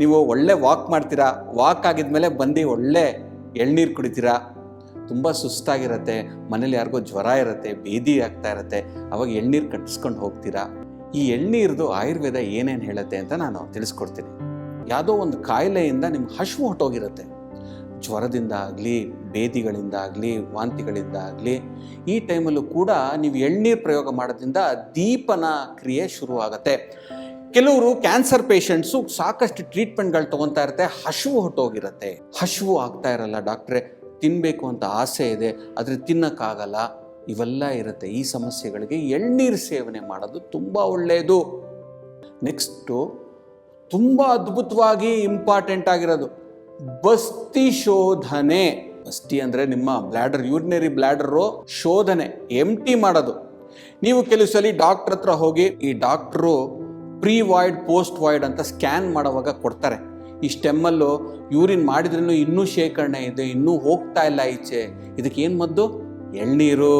ನೀವು ಒಳ್ಳೆ ವಾಕ್ ಮಾಡ್ತೀರಾ? ವಾಕ್ ಆಗಿದ್ಮೇಲೆ ಬಂದು ಒಳ್ಳೆ ಎಳ್ನೀರು ಕುಡಿತೀರಾ? ತುಂಬ ಸುಸ್ತಾಗಿರತ್ತೆ, ಮನೇಲಿ ಯಾರಿಗೋ ಜ್ವರ ಇರುತ್ತೆ, ಬೇದಿ ಆಗ್ತಾ ಇರುತ್ತೆ, ಅವಾಗ ಎಳ್ನೀರು ಕಟ್ಟಿಸ್ಕೊಂಡು ಹೋಗ್ತೀರಾ? ಈ ಎಳ್ನೀರ್ದು ಆಯುರ್ವೇದ ಏನೇನು ಹೇಳುತ್ತೆ ಅಂತ ನಾನು ತಿಳಿಸ್ಕೊಡ್ತೀನಿ. ಯಾವುದೋ ಒಂದು ಕಾಯಿಲೆಯಿಂದ ನಿಮ್ಗೆ ಹಶು ಹೊಟ್ಟೋಗಿರುತ್ತೆ ಜ್ವರದಿಂದ ಆಗಲಿ, ಬೇದಿಗಳಿಂದ ಆಗಲಿ, ವಾಂತಿಗಳಿಂದ ಆಗಲಿ, ಈ ಟೈಮಲ್ಲೂ ಕೂಡ ನೀವು ಎಳ್ನೀರು ಪ್ರಯೋಗ ಮಾಡೋದ್ರಿಂದ ದೀಪನ ಕ್ರಿಯೆ ಶುರುವಾಗುತ್ತೆ. ಕೆಲವರು ಕ್ಯಾನ್ಸರ್ ಪೇಷಂಟ್ಸು ಸಾಕಷ್ಟು ಟ್ರೀಟ್ಮೆಂಟ್ಗಳು ತೊಗೊತಾ ಇರುತ್ತೆ, ಹಶುವು ಹೊಟ್ಟೋಗಿರುತ್ತೆ ಹಶುವು ಆಗ್ತಾ ಇರಲ್ಲ ಡಾಕ್ಟ್ರೆ ತಿನ್ನಬೇಕು ಅಂತ ಆಸೆ ಇದೆ, ಆದರೆ ತಿನ್ನೋಕ್ಕಾಗಲ್ಲ. ಇವೆಲ್ಲ ಇರುತ್ತೆ. ಈ ಸಮಸ್ಯೆಗಳಿಗೆ ಎಳ್ನೀರು ಸೇವನೆ ಮಾಡೋದು ತುಂಬ ಒಳ್ಳೆಯದು ನೆಕ್ಸ್ಟು, ತುಂಬ ಅದ್ಭುತವಾಗಿ ಇಂಪಾರ್ಟೆಂಟ್ ಆಗಿರೋದು. ಬಸ್ತಿ ಶೋಧನೆ. ಬಸ್ತಿ ಅಂದರೆ ನಿಮ್ಮ ಬ್ಲ್ಯಾಡರ್ ಯೂರಿನರಿ ಬ್ಲ್ಯಾಡರು ಶೋಧನೆ, ಎಂಟಿ ಮಾಡೋದು. ನೀವು ಕೆಲವು ಸಲ ಡಾಕ್ಟ್ರ್ ಹತ್ರ ಹೋಗಿ, ಈ doctor pre void post void ಅಂತ ಸ್ಕ್ಯಾನ್ ಮಾಡುವಾಗ ಕೊಡ್ತಾರೆ. ಈ ಸ್ಟೆಮ್ಮಲ್ಲು ಯೂರಿನ್ ಮಾಡಿದ್ರೂ ಇನ್ನೂ ಶೇಖರಣೆ ಇದೆ, ಇನ್ನೂ ಹೋಗ್ತಾ ಇಲ್ಲ ಈಚೆ. ಇದಕ್ಕೆ ಏನು ಮದ್ದು? ಎಳ್ನೀರು.